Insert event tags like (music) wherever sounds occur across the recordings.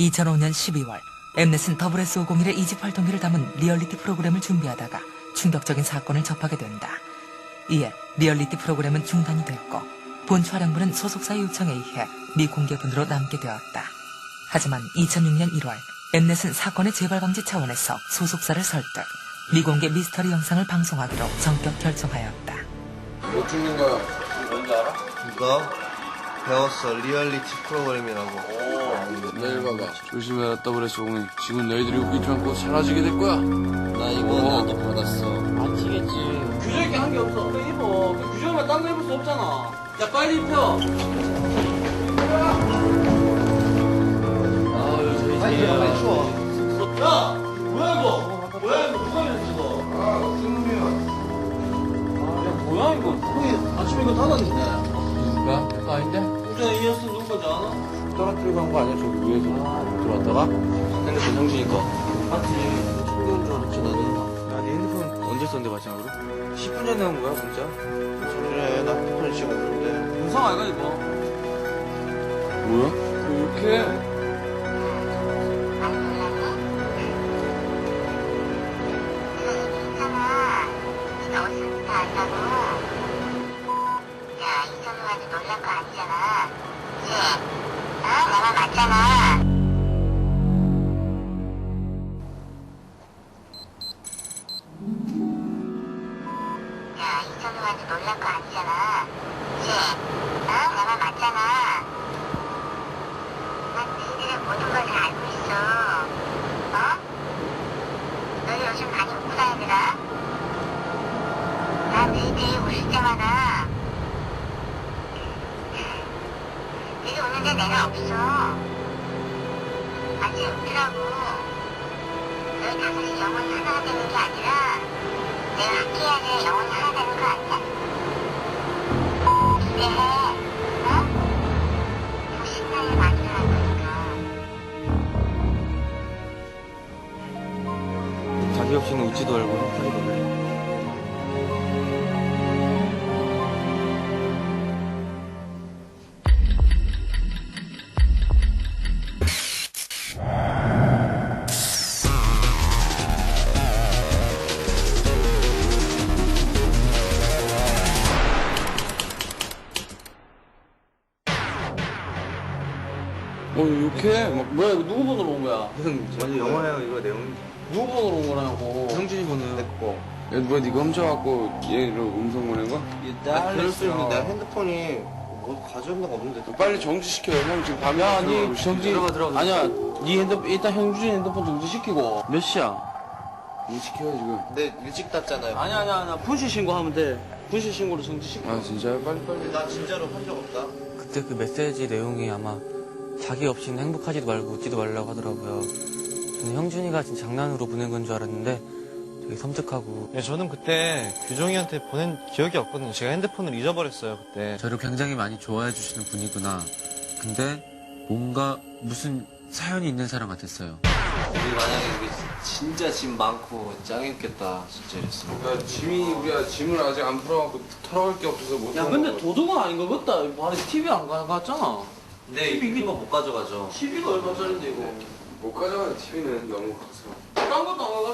2005년 12월 엠넷은 WS501의 이집 활동기를 담은 리얼리티 프로그램을 준비하다가 충격적인 사건을 접하게 된다. 이에 리얼리티 프로그램은 중단이 됐고 본 촬영부는 소속사의 요청에 의해 미공개분으로 남게 되었다. 하지만 2006년 1월 엠넷은 사건의 재발 방지 차원에서 소속사를 설득 미공개 미스터리 영상을 방송하기로 전격 결정하였다. 뭐 찍는 거야? 뭔지 알아? 이거 배웠어 리얼리티 프로그램이라고 내일 봐봐. 조심해라, WS501. 지금 너희들이 웃기지 않고 사라지게 될 거야. 나 이거 어. 나도 받았어 안 치겠지. 규정이 한게 없어. 그래, 입어. 그 규정만 딴거 입을 수 없잖아. 야, 빨리 입혀. 챙겨온 줄 알았지, 나는. 야, 네 핸드폰 언제 썼는데 마지막으로? 10분 전에 한 거야, 진짜? 그래 나 핸드폰 지금 없는데 영상 아이가, 이거? 뭐야? 왜 이렇게. 야, 이선우한테 놀란 거 아니잖아. 어? 내가 맞잖아. 형 완전 영화예요 이거 내용 누구 번호로 온 거라고? 형준이 번호요 내거 야, 뭐야, 네가 훔쳐갖고 얘로 음성 보낸 거야? 아, 그럴 수 있는데 내 핸드폰이 뭐 가져온 데가 없는데 빨리 정지시켜. 형 지금 밤에 야, 니. 정지. 들어가, 들어가. 아니야, 니 핸드폰, 일단 형준이 핸드폰 정지시키고. 몇 시야? 일 시켜요, 지금. 내 일찍 땄잖아요 아니야, 아니야, 아니야. 분실 신고하면 돼. 분실 신고로 정지시켜. 아, 진짜요? 빨리, 빨리. 나 진짜로 한 적 없다 그때 그 메시지 내용이 아마 자기 없이는 행복하지도 말고 웃지도 말라고 하더라고요. 저는 형준이가 진짜 장난으로 보낸 건 줄 알았는데 되게 섬뜩하고 네, 저는 그때 규정이한테 보낸 기억이 없거든요. 제가 핸드폰을 잊어버렸어요, 그때. 저를 굉장히 많이 좋아해 주시는 분이구나. 근데 뭔가 무슨 사연이 있는 사람 같았어요. 우리 만약에 우리 진짜 짐 많고 짱했겠다 진짜 이랬으면 야, 짐이, 우리가 짐을 아직 안 풀어갖고 털어갈 게 없어서 못 야, 털어간 근데 거거든. 도둑은 아닌 거 같다. 바로 TV 안 가져갔잖아. 근데 이거 못 가져가죠 TV가 얼마짜린데, 이거? 못 가져가는 TV는 너무 커서. 딴 것도 안거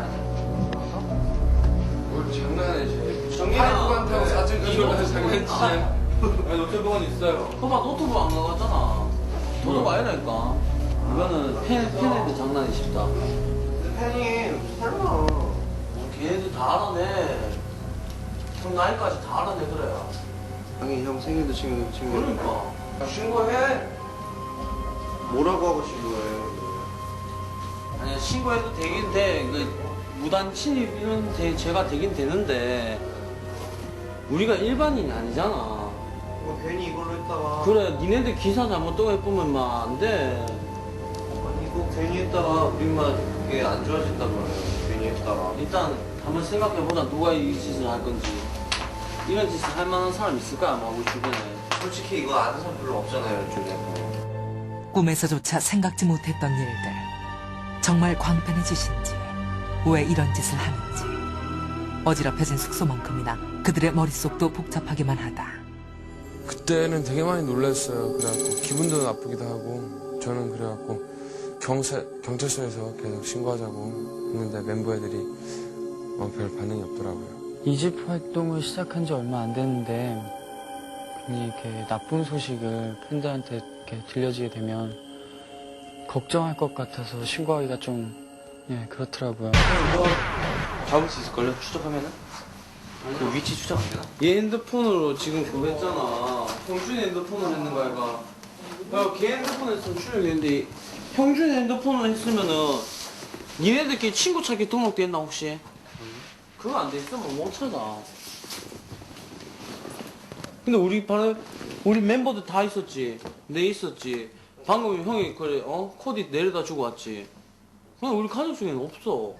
아니야? 뭘 장난해, 쟤. 정민아. 파이브한테 사진 가져가는 장난치냐? 아니, 노트북은 있어요. 봐봐, 노트북 안 가져갔잖아. 노트북 아니라니까. 이거는 팬, 팬애들 장난이 쉽다. 팬이 설마 뭐, 걔네들 다 알아내. 형 나이까지 다 알아내, 그래 요. 형이 형 생일도 챙겨 챙겨 그러니까. 신고해. 뭐라고 하고 싶은 아니 신고해도 되긴 돼. 그 무단 침입은 돼, 제가 되긴 되는데 우리가 일반인이 아니잖아. 뭐 괜히 이걸로 했다가 그래, 니네들 기사 잘못 떠고 해보면 막 안 돼. 아니 이거 괜히 했다가 우리만 그게 안 좋아진단 말이에요 괜히 했다가 일단 한번 생각해보자. 누가 이 짓을 할 건지. 이런 짓을 할 만한 사람 있을까? 아마 우리 주변에. 솔직히 이거 아는 사람 별로 없잖아요 요즘에 꿈에서조차 생각지 못했던 일들. 정말 광팬의 짓인지, 왜 이런 짓을 하는지. 어지럽혀진 숙소만큼이나 그들의 머릿속도 복잡하기만 하다. 그때는 되게 많이 놀랐어요. 그래갖고 기분도 나쁘기도 하고 저는 그래갖고 경찰 경찰서에서 계속 신고하자고 했는데 멤버 애들이 어, 별 반응이 없더라고요. 이 집 활동을 시작한 지 얼마 안 됐는데 괜히 이렇게 나쁜 소식을 팬들한테 이렇게 들려지게 되면 걱정할 것 같아서 신고하기가 좀 예, 그렇더라고요. 잡을 수 있을걸요? 추적하면은? 그 위치 추적 안 되나? 얘 핸드폰으로 지금 그거 했잖아. 형준이 핸드폰으로 했는 거야, 이거. 야, 걔 핸드폰에 했으면 출력했는데, 형준이 핸드폰으로 했으면은, 니네들끼리 친구 찾기 등록돼 있나, 혹시? 그거 안 돼 있으면 못 찾아. 근데 우리 바로, 우리 멤버들 다 있었지. 내 있었지. 방금 형이, 그래, 어? 코디 내려다 주고 왔지. 그냥 우리 가족 중에는 없어.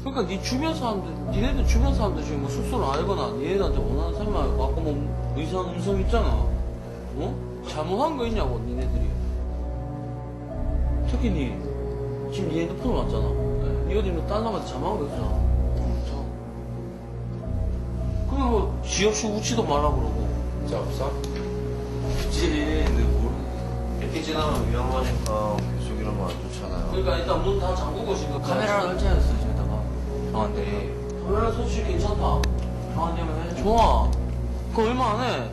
그러니까 네 주변 사람들, 니네들 주변 사람들 중에 뭐 숙소를 알거나 니네들한테 원하는 사람만 아까 뭐 의상 음성 있잖아. 어? 잘못한 거 있냐고 니네들이. 특히 니 지금 니 핸드폰 왔잖아. 어디 뭐 다른 사람한테 거 있어? 없어. 그냥 뭐 지 없이 웃지도 말라 그러고. 진짜 없어? 있지. 근데 모르. 이렇게 지나면 위험하니까 계속 이러면 안 좋잖아요. 그러니까 일단 문 다 잠그고 지금 카메라를 설치해놨어, 집에다가. 정한데. 네. 카메라 설치 괜찮다. 정한되면 해. 좋아. 그거 얼마 안 해.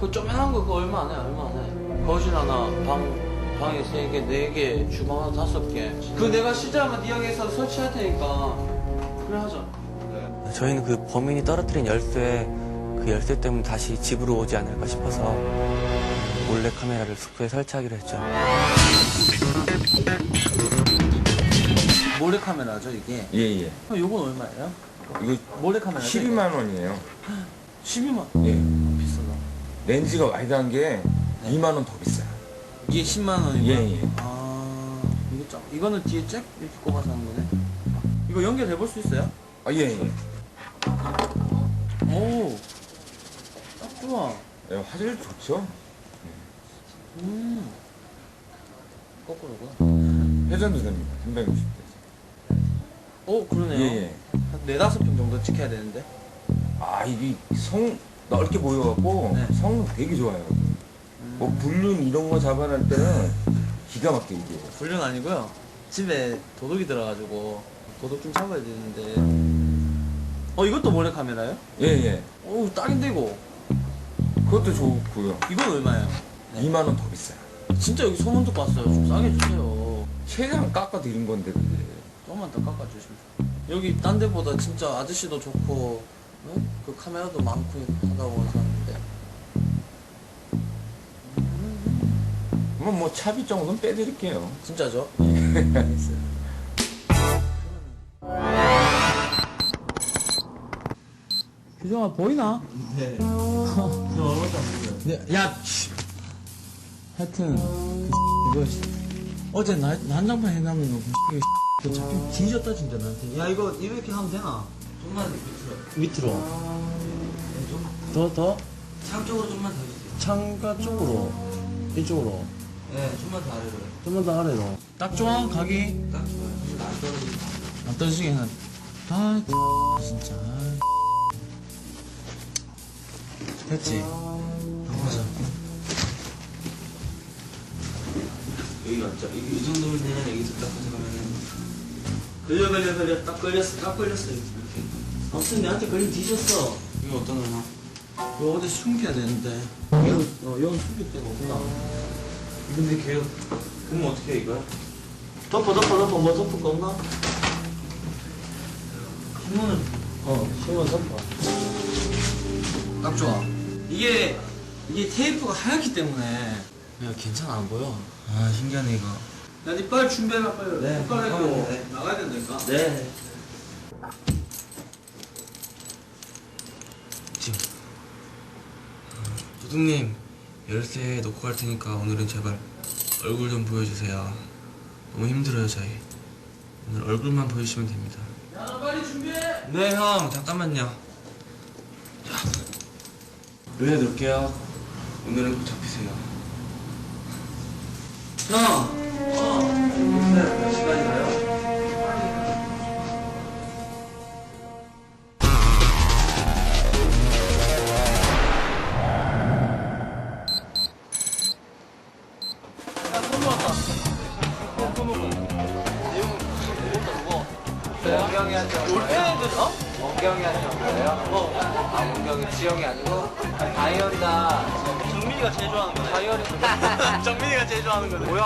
그 쪼매난 거 그거 얼마 안 해. 얼마 안 해. 거실 하나, 방, 방에 세 개, 네 개, 주방 하나 다섯 개. 그 내가 실제 한번 네 형에서 설치할 테니까. 그래 하자. 저희는 그 범인이 떨어뜨린 열쇠, 그 열쇠 때문에 다시 집으로 오지 않을까 싶어서 몰래 카메라를 숙소에 설치하기로 했죠. 몰래 카메라죠 이게. 예, 예. 형 요건 얼마예요? 이거 몰래 카메라. 12만 원이에요. (gasps) 12만. 예. 비싸다. 렌즈가 와이드한 게 2만 원 더 비싸요. 이게 10만 원이고. 예, 예. 아 이거 짱. 이거는 뒤에 잭 이렇게 꼽아서 하는 거네. 이거 연결해 볼 수 있어요? 아, 예, 예. 오, 딱 좋아. 예, 화질 좋죠? 음. 거꾸로구나. 회전도 됩니다. 360도. 오, 그러네요. 예, 예. 한 네다섯 평 정도 찍혀야 되는데. 아, 이게 성 넓게 보여갖고 네. 성능 되게 좋아요. 뭐 불륜 이런 거 잡아낼 때는 기가 막히게 이게. 불륜 아니고요. 집에 도둑이 들어가지고 도둑 좀 잡아야 되는데. 어, 이것도 몰래 카메라요? 예, 예. 오, 딱인데 이거. 그것도 좋고요. 이건 얼마예요? 2만 원 더 비싸요. 진짜 여기 소문 듣고 왔어요. 좀 싸게 주세요. 최대한 깎아 드린 건데 그게. 조금만 더 깎아 주시면. 여기 딴 데보다 진짜 아저씨도 좋고, 응? 그 카메라도 많고 하다고 하는데. 뭐, 뭐 차비 정도는 빼드릴게요. 진짜죠? 알겠어요. (laughs) 규정아 보이나? 네. (laughs) 네. 야, 씨. 하여튼 그 이거 씨. 어제 나, 난장판 해놨는 거 그, 그 잡힌 뒤졌다 진짜 나한테. 야 이거 이렇게 하면 되나? 좀만 밑으로. 밑으로. 더 더? 창 쪽으로 좀만 더 해주세요. 창가 쪽으로. 이쪽으로. 네, 좀만 더 아래로. 좀만 더 아래로. 딱 좋아 가기. 딱 좋아요. 안 떨어지게. 안 떨어지게 해놔. 아 진짜. 됐지? 가보자. 여기 맞죠? 이, 이 정도면 그냥 여기서 딱 가져가면은. 걸려 걸려 걸려 딱 걸렸어 딱 걸렸어 이렇게 아무튼 내한테 걸림 뒤졌어 이거 어떤 거나? 이거 어디 숨겨야 되는데 이거 어 이건 숨길 데가 없구나 근데 걔 그럼 어떻게 해 이거? 덮어 덮어 덮어 뭐 덮을 거 없나? 신문을 어 신문 덮어 딱 좋아 이게 이게 테이프가 하얗기 때문에 야 괜찮아 안 보여 아 신기하네 이거. 야니 빨리 준비해라 빨리 네, 빨리 잠깐만요, 네. 나가야 된다니까 네. 지금 도둑님 열쇠 놓고 갈 테니까 오늘은 제발 얼굴 좀 보여주세요. 너무 힘들어요 저희. 오늘 얼굴만 보여주시면 됩니다. 야너 빨리 준비해 네 형 잠깐만요. 자, 눈에 놓을게요. 오늘은 꼭 잡히세요. 형. 어? 원경이 한정 거예요? 어. 아 원경이 지영이 아니고 다이언다 정민이가 제일 좋아하는 거네. 다이어리. (laughs) 정민이가 제일 좋아하는 거네. 뭐야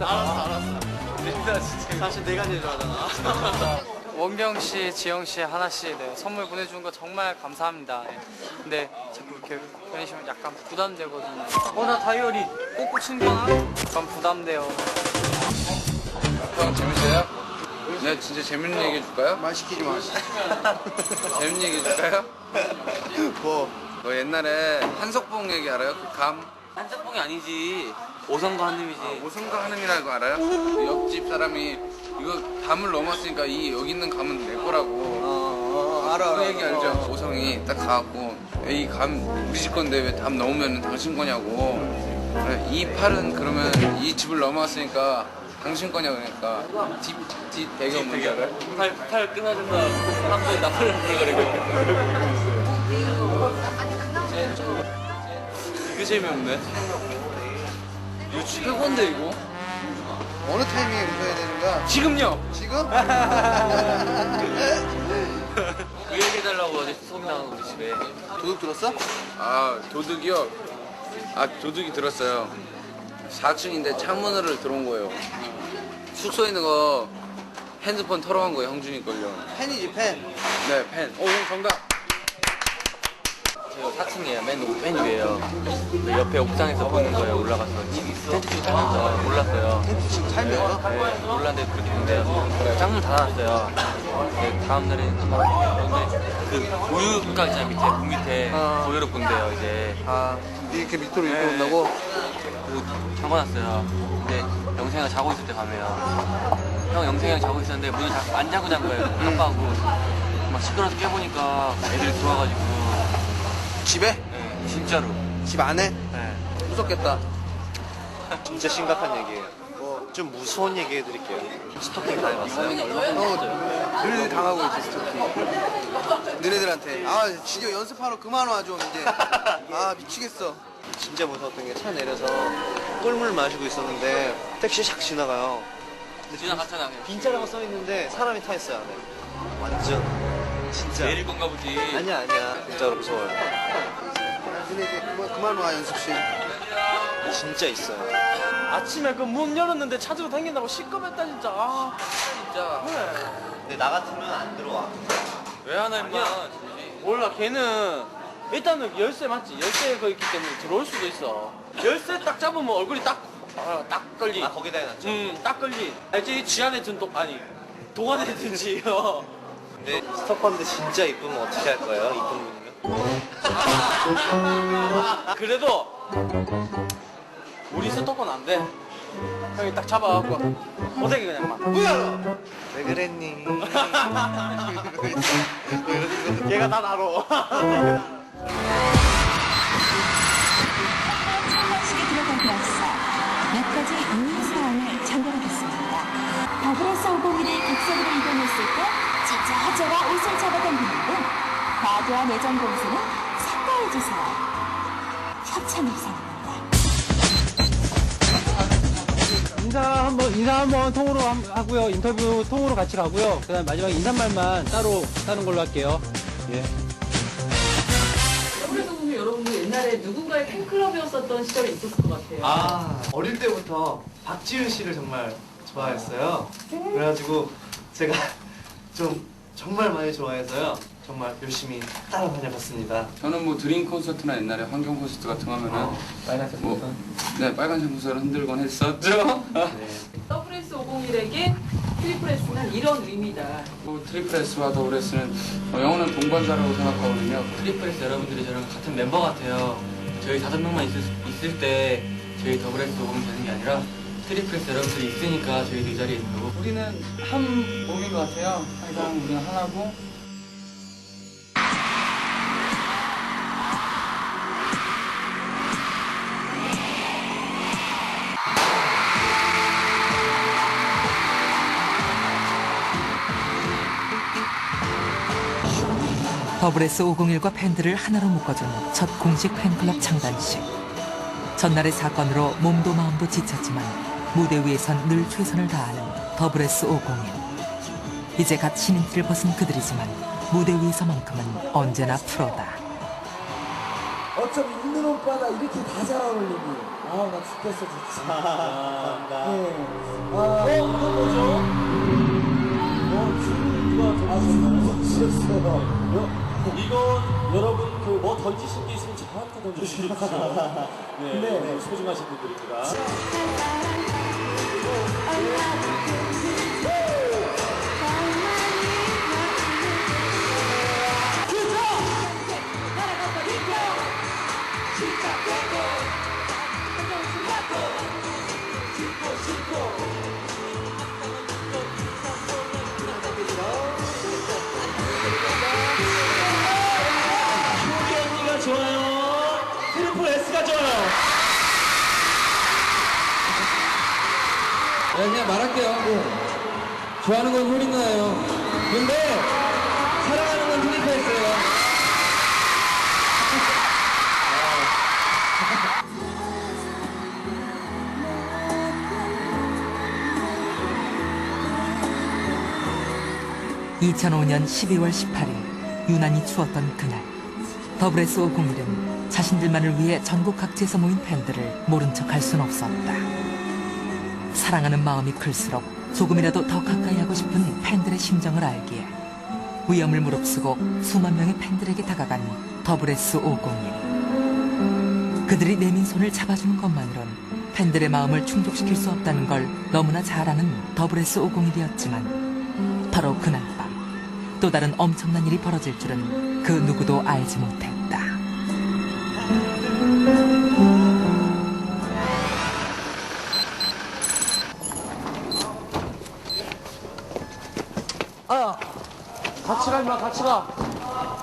알았어, 알았어. 진짜 진짜. 사실 내가 제일 좋아하잖아. (laughs) 원경 씨, 지영 씨, 하나 씨, 네, 선물 보내주는 거 정말 감사합니다. 네. 근데 자꾸 이렇게 보내시면 약간 부담되거든요. 어, 나 다이어리 꼭꼭 챙겨놔? 약간 부담돼요. 형 재밌어요? 네 진짜 재밌는 얘기 해줄까요? 말 시키지 마. (laughs) 재밌는 얘기 해줄까요? 뭐? 뭐 옛날에 한석봉 얘기 알아요? 그 감? 한석봉이 아니지. 오성과 한님이지. 오성과 한음이라고 알아요? 그 옆집 사람이 이거 감을 넘었으니까 이 여기 있는 감은 내 거라고 어, 알아, 그 얘기 알죠? 오성이 딱 가갖고 이 감 우리 집 건데 왜 담 넘으면 당신 거냐고 이 팔은 그러면 이 집을 넘어왔으니까 당신 거냐 그러니까 뒷, 뒷 배경 뭔지 알아요? 팔, 팔 끊어진다. 사람들이 나를 해거리고. 이게 재미없네. 이거 최고인데, 이거? 어느 타이밍에 웃어야 되는 거야? 지금요! 지금? (laughs) 그 얘기 해달라고 어제 나간 우리 집에. 도둑 들었어? 아 도둑이요? 아 도둑이 들었어요 4층인데 창문으로 들어온 거예요 숙소에 있는 거 핸드폰 털어간 거예요 형준이 걸요 팬이지 팬. 네 펜. 오 정답 저희가 4층이에요. 맨, 맨 위에요. 그 옆에 옥상에서 보는 거예요. 올라가서. 텐트 치고 살면서 몰랐어요. 지금 살면서? 네, 몰랐는데 그렇게 된대요. 짱을 닫아놨어요. 네, 다음 날에는 막 근데 그 보유가 있잖아요. 밑에, 문 밑에 어. 보유로 본대요. 이제. 아 이렇게 밑으로 이렇게 네. 온다고? 그리고 잠궈놨어요. 근데 영생이가 자고 있을 때 밤에요. 형 영생이랑 자고 있었는데 문을 자, 안 자고 잔 거예요. 깜빡하고. 막 시끄러워서 깨보니까 애들이 들어와가지고. 집에? 네, 진짜로. 집 안에? 네. 무섭겠다. 진짜 심각한 얘기예요. 뭐 좀 무서운 얘기 해드릴게요. 스토킹 당해봤어요? 어, 늘 당하고 있지 스토킹. 너네들한테. 아 진짜 연습하러 그만 와 좀 이제. (laughs) 아 미치겠어. 진짜 무서웠던 게 차 내려서 꿀물 마시고 있었는데 택시 샥 지나가요. 지나갔잖아. 그냥. 빈자라고 써있는데 사람이 타 있어요 안에. 완전 진짜. 내릴 건가 보지. 아니야 아니야. 진짜로 무서워요. 너네들 그만 그만 와 연습실. 진짜 있어요. 아침에 그 문 열었는데 찾으러 다닌다고 시끄럽다 진짜. 아. 진짜. 근데 나 같으면 안 들어와. 왜 하나 임마. 몰라 걔는 일단은 열쇠 맞지? 열쇠가 있기 때문에 들어올 수도 있어. 열쇠 딱 잡으면 얼굴이 딱, 아, 딱 걸리. 아 거기다 해놨죠. 음, 딱 걸리. 알지? 쥐 안에 든 독, 아니, 독 안에 든지. 어. 근데 스토커인데 진짜 이쁘면 어떻게 할 거예요? 이쁜 분이면? (laughs) 그래도 우리 스토커는 안 돼. 형이 딱 잡아갖고 호되게 그냥 막 뭐야 왜 그랬니? (laughs) 걔가 난 알아. 상반식에 들어가기 앞서 몇 가지 유의 사항을 전달하겠습니다. 더블에스 501이 객석으로 이동했을 때 차차차가 옷을 잡아당기는 등 과도한 내전 공세는 삼가해주세요. 협찬을 사입니다 인사 한번 인사 한번 통으로 함- 하고요. 인터뷰 통으로 같이 가고요. 그다음 마지막에 인사말만 따로 하는 걸로 할게요. 예. 그래서 보면 여러분들 옛날에 누군가의 팬클럽이었었던 시절이 있었을 것 같아요. 아 어릴 때부터 박지윤 씨를 정말 좋아했어요. 그래가지고 제가 (laughs) 좀 정말 많이 좋아해서요. 정말 열심히 따라 다녀봤습니다. 저는 뭐 드림 콘서트나 옛날에 환경 콘서트 같은 거 하면은 빨간색 뭐, 네 빨간색 무서를 흔들곤 했었죠 WS 501에게 트리플S는 이런 의미다. 뭐 트리플 S와 더블 S는 어, 영어는 동반자라고 생각하거든요 트리플스 여러분들이 저랑 같은 멤버 같아요. 저희 다섯 명만 있을, 있을 때 저희 더블에스 오면 되는 게 아니라 트리플스 여러분들이 있으니까 저희도 이 자리에 있는 거고. 우리는 한 몸인 것 같아요. 항상 우리는 하나고. 더블S 501과 팬들을 하나로 묶어주는 첫 공식 팬클럽 창단식. 전날의 사건으로 몸도 마음도 지쳤지만 무대 위에선 늘 최선을 다하는 더블S 501. 이제 갓 신인티를 벗은 그들이지만 무대 위에서만큼은 언제나 프로다. 어쩜 있는 오빠가 이렇게 다 잘 어울리니. 아, 나 죽겠어, 진짜. 감사합니다. 네. 아, 어, 이건 뭐죠? 어, 주인이가 던지셨어요. 이건 여러분 그 뭐 던지실 게 있으면 저한테 던져주십시오. (laughs) 네, 네. 오늘 소중하신 분들입니다. 언니가 가 좋아요. 네, 그냥 말할게요. 좋아하는 건 효린 누나예요. 근데 사랑하는 건 트리플스예요. 이 2005년 12월 18일 유난히 추웠던 그날 더블S 501은 자신들만을 위해 전국 각지에서 모인 팬들을 모른 척할 순 없었다. 사랑하는 마음이 클수록 조금이라도 더 가까이 하고 싶은 팬들의 심정을 알기에 위험을 무릅쓰고 수만 명의 팬들에게 다가간 더블S 501. 그들이 내민 손을 잡아주는 것만으론 팬들의 마음을 충족시킬 수 없다는 걸 너무나 잘 아는 더블S 501이었지만 바로 그날 밤 또 다른 엄청난 일이 벌어질 줄은 그 누구도 알지 못했다. 같이 가, 가.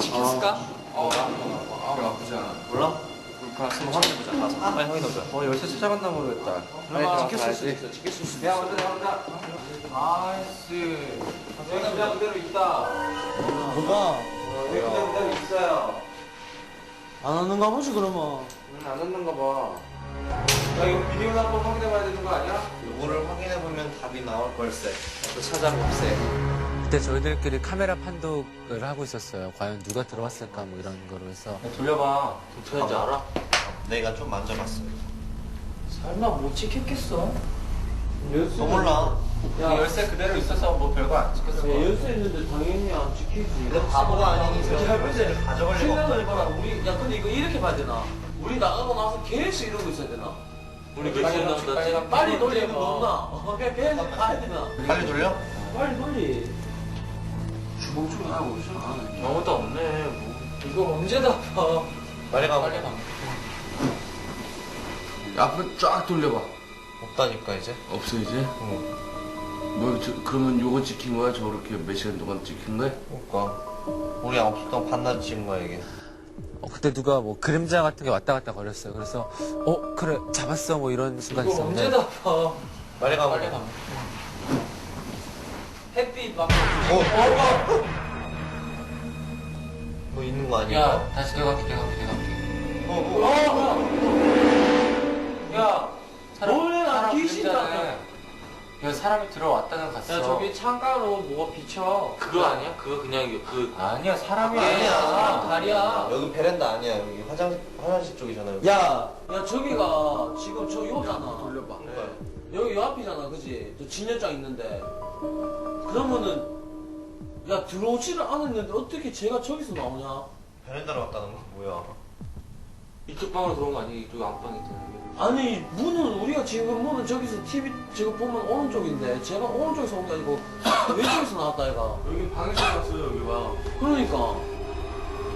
시켰을까? 어, 아, 나쁘지 않아. 몰라? 그럼 한번 확인해보자. 가서. 빨리 확인해보자. 어, 열쇠 찾아갔나 모르겠다. 빨리 지켰을 수도 있어. 지켰을 수도 있어. 야, 먼저, 먼저. 아이씨. 여기 그냥 그대로 있다. 뭐가? 여기 그냥 그대로 있어요. 안 왔는가 보지, 그러면. 응, 안 왔는가 봐. 야, 이거 비디오를 한번 확인해봐야 되는 거 아니야? 요거를 확인해보면 답이 나올 걸세. 또 찾아봅세. 그때 저희들끼리 카메라 판독을 하고 있었어요. 과연 누가 들어왔을까 뭐 이런 거로 해서. 돌려봐. 도착인지 알아? 내가 좀 만져봤어. 설마 못 지켰겠어? 너 몰라. 야, 열쇠 그대로 있어서 뭐 별거 안 지켰어. 열쇠 있는데 당연히 안 지키지. 근데 바보가 아니니 저기 열쇠를 가져갈 리가 생각을 없다니까. 해봐라. 우리, 야, 근데 이거 이렇게 봐야 되나? 우리 나가고 나서 계속 이러고 있어야 되나? 우리 빨리 계속 나온다. 빨리 돌리는. 거 없나? 어, 그냥 계속 가야 되나? 빨리 돌려? 빨리 돌리. 주먹 좀 하고 있어. 아무것도 없네. 뭐. 이거 언제 다 봐? 빨리 가. 빨리 가. 앞으로 쫙 돌려봐. 없다니까 이제. 없어 이제? 뭐 저, 그러면 요거 찍힌 거야? 저렇게 몇 시간 동안 찍힌 거야? 그러니까 우리 없었던 반나절 찍은 거야 이게. 어, 그때 누가 뭐 그림자 같은 게 왔다 갔다 거렸어요. 그래서 어 그래 잡았어 뭐 이런 순간 이거 언제 있었는데 다 봐? 빨리 가. 빨리 가. 햇빛 막. 어? 뭐 있는 거 아니야? 야, 다시 갈게, 내가 갈게. 어, 어. 야, 원래 나 귀신 그랬잖아. 야, 사람이 들어왔다는 갔어. 야, 저기 창가로 뭐가 비쳐. 그거 아니야? 그거 그냥 그 아니야 사람이 아니야. 사람 다리야. 여기 베란다 아니야. 여기 화장 화장실 쪽이잖아. 여기. 야, 야 저기가 지금 저 요잖아. 돌려봐. 여기 요 앞이잖아, 그지? 저 진열장 있는데. 그러면은 야 들어오지를 않았는데 어떻게 제가 저기서 나오냐? 베란다로 왔다는 거 뭐야? 이쪽 방으로 들어온 거 아니야? 이쪽 안방에 있잖아. 아니 문은 우리가 지금 문은 저기서 TV 지금 보면 오른쪽인데 제가 오른쪽에서 온 게 아니고 왼쪽에서 나왔다 얘가. 여기 방에서 왔어요, 여기 봐. 그러니까.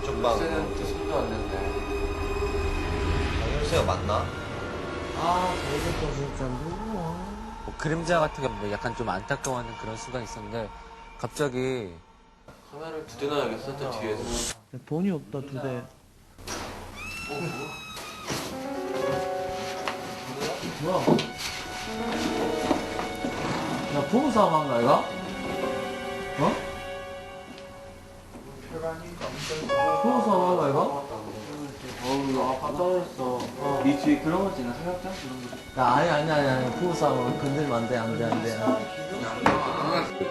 이쪽 방. 열쇠는 또 손도 안 냈네. 아, 열쇠가 맞나? 아, 저새끼 진짜 누구야. 뭐 그림자 같은 게 뭐 약간 좀 안타까워하는 그런 순간이 있었는데 갑자기 카메라를 두대 놔야겠어, 저 뒤에서. 돈이 없다, 두 대. 뭐야? 야 부부 싸움 한 거야 이거? 어? 부부 싸움 한 거야 이거? 아파 깜짝 놀랐어. 어. 니 뒤에 그런 거 있잖아, 사격장? 그런 거. 야, 아니, 아니, 아니, 아니. 부부싸움은 건들면 안 돼, 안 돼, 안 돼.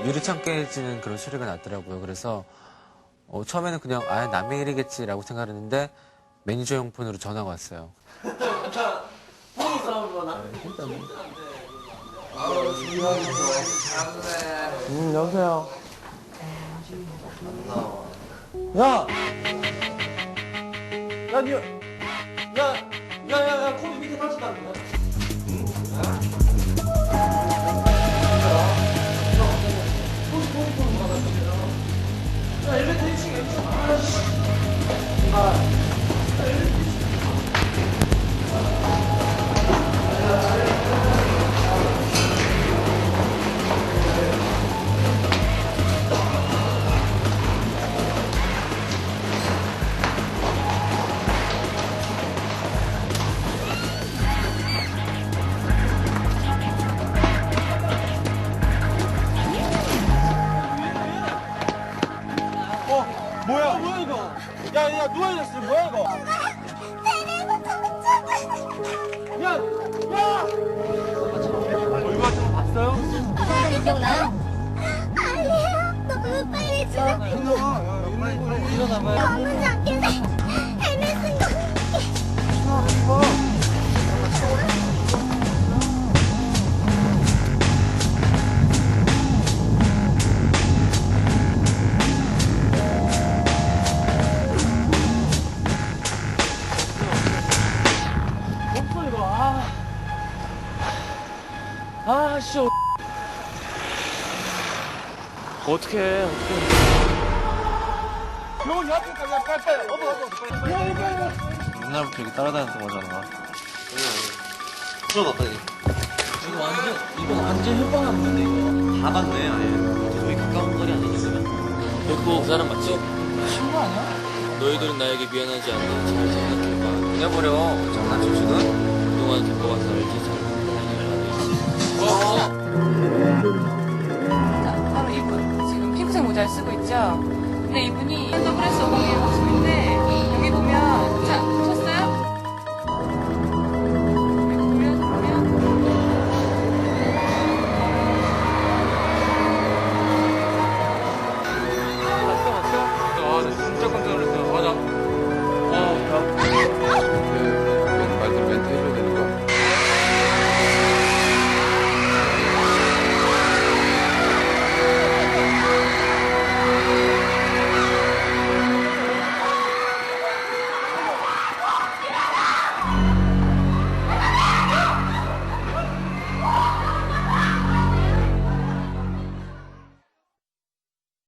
유리창 깨지는 그런 소리가 났더라고요. 그래서 어, 처음에는 그냥 아 남의 일이겠지라고 생각했는데 매니저 형 폰으로 전화가 왔어요. 부부싸움으로 나. 음, 여보세요. 야! 야, 니, 야, 야, 야, 야, 코비 밑에 빠진다. 야, 엘리베이터 1층에 1층. 아, 씨. 야, 아, 씨. 어떻게? 이거 이거. 옛날부터 여기 따라다녔던 거잖아. 풀어놨다니. 이거 완전, 이거 완전 협박한 건데, 이거. 다 봤네, 아예. 저기 가까운 거리 아니겠으면? 됐고 그 사람 맞지? 친구 아니야? 너희들은 나에게 미안하지 않는 잘 생각해봐 그냥 버려 장난칠 수는 그동안 겪어봐서 알지 잘 어, 자, 바로 이분. 지금 핑크색 모자를 쓰고 있죠? 근데 이분이 더블에스 50